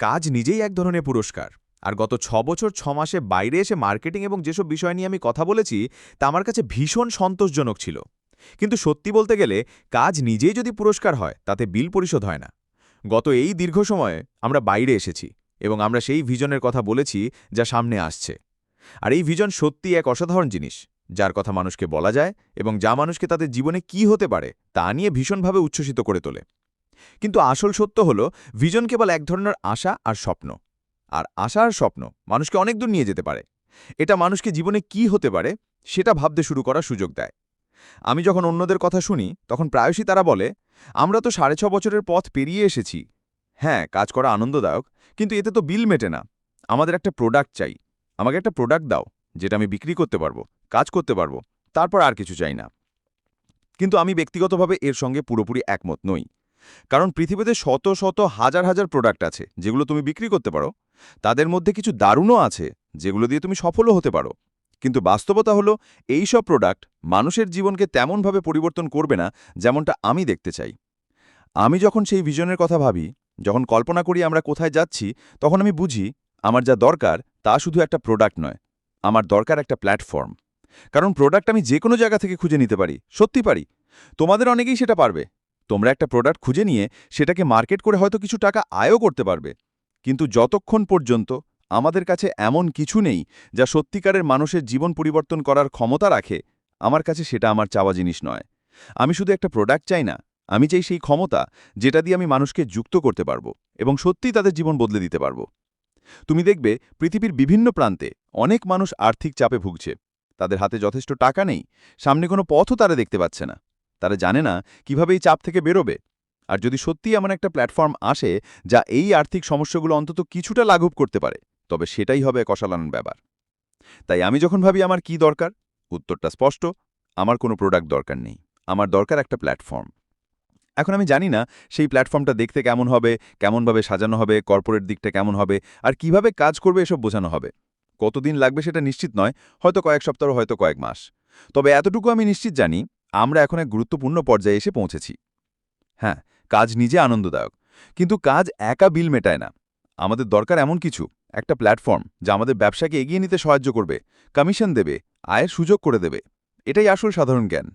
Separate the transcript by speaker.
Speaker 1: কাজ নিজেই এক ধরনের পুরস্কার। আর গত ছ বছর ছ মাসে বাইরে এসে মার্কেটিং এবং যেসব বিষয় নিয়ে আমি কথা বলেছি, তা আমার কাছে ভীষণ সন্তোষজনক ছিল। কিন্তু সত্যি বলতে গেলে, কাজ নিজেই যদি পুরস্কার হয়, তাতে বিল পরিশোধ হয় না। গত এই দীর্ঘ সময়ে আমরা বাইরে এসেছি এবং আমরা সেই ভিজনের কথা বলেছি যা সামনে আসছে। আর এই ভিজন সত্যি এক অসাধারণ জিনিস, যার কথা মানুষকে বলা যায় এবং যা মানুষকে তাদের জীবনে কি হতে পারে, তা নিয়ে ভীষণভাবে উচ্ছ্বসিত করে তোলে। কিন্তু আসল সত্য হল, ভিজন কেবল এক ধরনের আশা আর স্বপ্ন। আর আশা আর স্বপ্ন মানুষকে অনেক দূর নিয়ে যেতে পারে। এটা মানুষকে জীবনে কি হতে পারে, সেটা ভাবতে শুরু করার সুযোগ দেয়। আমি যখন অন্যদের কথা শুনি, তখন প্রায়শই তারা বলে, আমরা তো সাড়ে ছ বছরের পথ পেরিয়ে এসেছি। হ্যাঁ কাজ করা আনন্দদায়ক, কিন্তু এতে তো বিল মেটে না। আমাদের একটা প্রোডাক্ট চাই। আমাকে একটা প্রোডাক্ট দাও, যেটা আমি বিক্রি করতে পারব, কাজ করতে পারব, তারপর আর কিছু চাই না। কিন্তু আমি ব্যক্তিগতভাবে এর সঙ্গে পুরোপুরি একমত নই। কারণ পৃথিবীতে শত শত হাজার হাজার প্রোডাক্ট আছে যেগুলো তুমি বিক্রি করতে পারো। তাদের মধ্যে কিছু দারুণও আছে যেগুলো দিয়ে তুমি সফলও হতে পারো। কিন্তু বাস্তবতা হলো এই সব প্রোডাক্ট মানুষের জীবনকে তেমনভাবে পরিবর্তন করবে না যেমনটা আমি দেখতে চাই। আমি যখন সেই ভিশনের কথা ভাবি, যখন কল্পনা করি আমরা কোথায় যাচ্ছি, তখন আমি বুঝি আমার যা দরকার তা শুধু একটা প্রোডাক্ট নয়, আমার দরকার একটা প্ল্যাটফর্ম কারণ প্রোডাক্ট আমি যে কোনো জায়গা থেকে খুঁজে নিতে পারি, সত্যি পারি। তোমাদের অনেকেই সেটা পারবে। তোমরা একটা প্রোডাক্ট খুঁজে নিয়ে সেটাকে মার্কেট করে হয়তো কিছু টাকা আয়ও করতে পারবে। কিন্তু যতক্ষণ পর্যন্ত আমাদের কাছে এমন কিছু নেই যা সত্যিকারের মানুষের জীবন পরিবর্তন করার ক্ষমতা রাখে, আমার কাছে সেটা আমার চাওয়া জিনিস নয়। আমি শুধু একটা প্রোডাক্ট চাই না, আমি চাই সেই ক্ষমতা যেটা দিয়ে আমি মানুষকে যুক্ত করতে পারব এবং সত্যিই তাদের জীবন বদলে দিতে পারব। তুমি দেখবে পৃথিবীর বিভিন্ন প্রান্তে অনেক মানুষ আর্থিক চাপে ভুগছে। তাদের হাতে যথেষ্ট টাকা নেই, সামনে কোনো পথও তারা দেখতে পাচ্ছে না। তারা জানে না কীভাবে এই চাপ থেকে বেরোবে। আর যদি সত্যি এমন একটা প্ল্যাটফর্ম আসে যা এই আর্থিক সমস্যাগুলো অন্তত কিছুটা লাঘব করতে পারে, তবে সেটাই হবে অসাধারণ ব্যাপার। তাই আমি যখন ভাবি আমার কি দরকার, উত্তরটা স্পষ্ট, আমার কোনো প্রোডাক্ট দরকার নেই, আমার দরকার একটা প্ল্যাটফর্ম। এখন আমি জানি না সেই প্ল্যাটফর্মটা দেখতে কেমন হবে, কেমনভাবে সাজানো হবে কর্পোরেট দিকটা কেমন হবে, আর কীভাবে কাজ করবে এসব বোঝানো হবে। কতদিন লাগবে সেটা নিশ্চিত নয়, হয়তো কয়েক সপ্তাহ, হয়তো কয়েক মাস। তবে এতটুকু আমি নিশ্চিত জানি আমরা এখন এক গুরুত্বপূর্ণ পর্যায়ে এসে পৌঁছেছি। হ্যাঁ কাজ নিজে আনন্দদায়ক, কিন্তু কাজ একা বিল মেটায় না। আমাদের দরকার এমন কিছু, একটা প্ল্যাটফর্ম, যা আমাদের ব্যবসাকে এগিয়ে নিতে সাহায্য করবে, কমিশন দেবে, আয়ের সুযোগ করে দেবে। এটাই আসল সাধারণ জ্ঞান।